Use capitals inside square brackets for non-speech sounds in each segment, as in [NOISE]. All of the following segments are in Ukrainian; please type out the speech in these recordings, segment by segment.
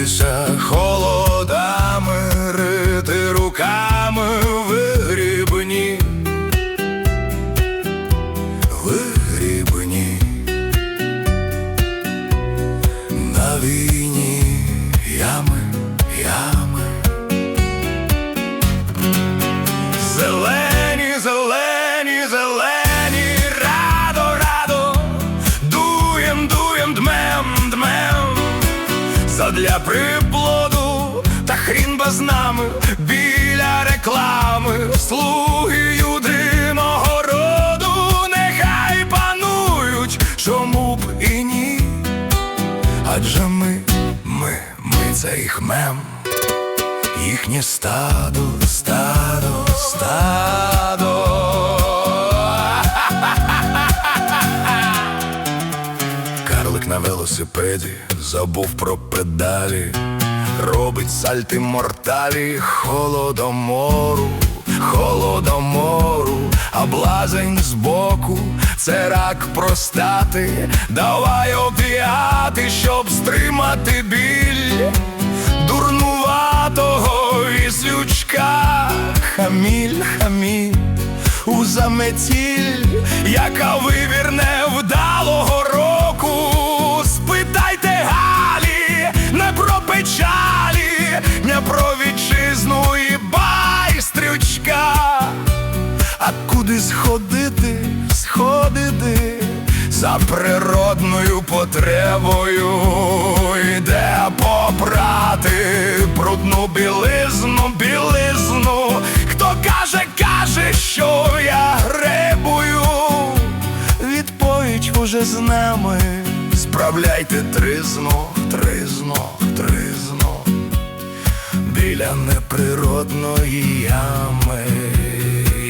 грітися холодами, Задля приплоду та хрін без нами біля реклами, слуги юдиного роду, нехай панують, чому б і ні. Адже ми, ми, ми це їх мем, їхнє стадо, стадо, стадо. На велосипеді забув про педалі, робить сальти морталі холодомору, холодомору, а блазень збоку це рак простати. Давай опіати, щоб стримати біль дурнуватого віслючка. Хаміль, хаміль у заметіль, яка вивірне за природною потребою, йде попрати брудну білизну, білизну. Хто каже, каже, що я гребую, відповідь уже з нами. Справляйте тризну, тризну, тризну біля неприродної ями,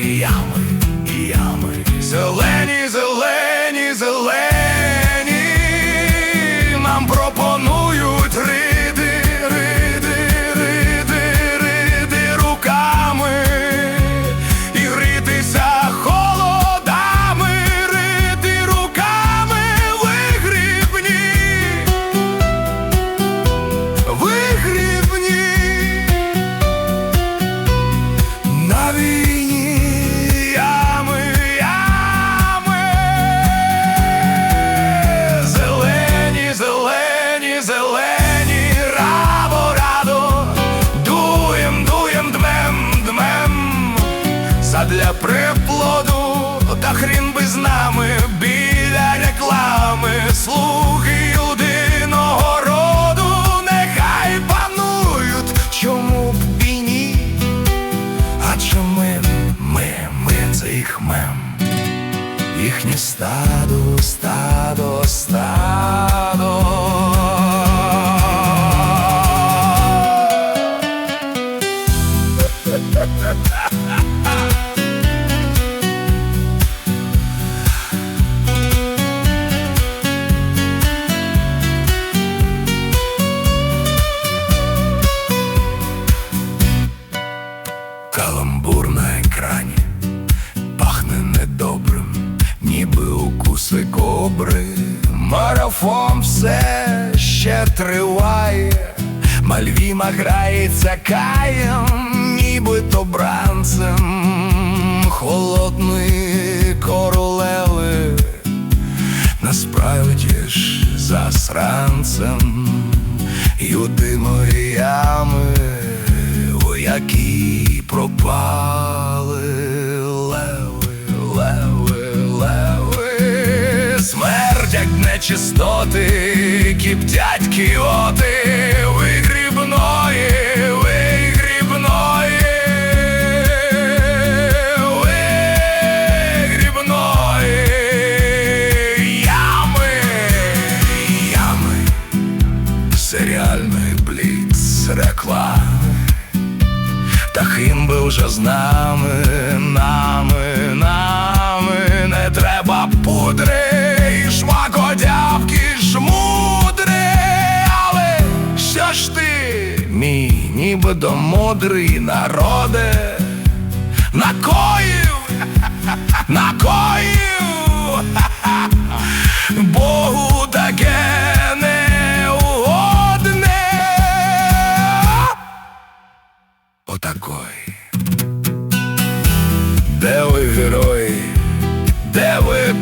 ями. Задля приплоду, та хрін би з нами біля реклами, слуги Марафон все ще триває, Мальвіма грається каєм, нібито бранцем. Холодної королеви, насправді ж засранцем. Юдиної ями, у якій пропали леви, леви, леви, смерть нечистоти, кіптять кіоти вигрібної, вигрібної, вигрібної ями, ями серіальний бліц реклами. Та хим би вже з нами, нами, нами не треба пудри мій нібито мудрий народе, накоїв, [LAUGHS] накоїв, [LAUGHS] Богу таке не угодне. Отакой. Де ви герої? Де ви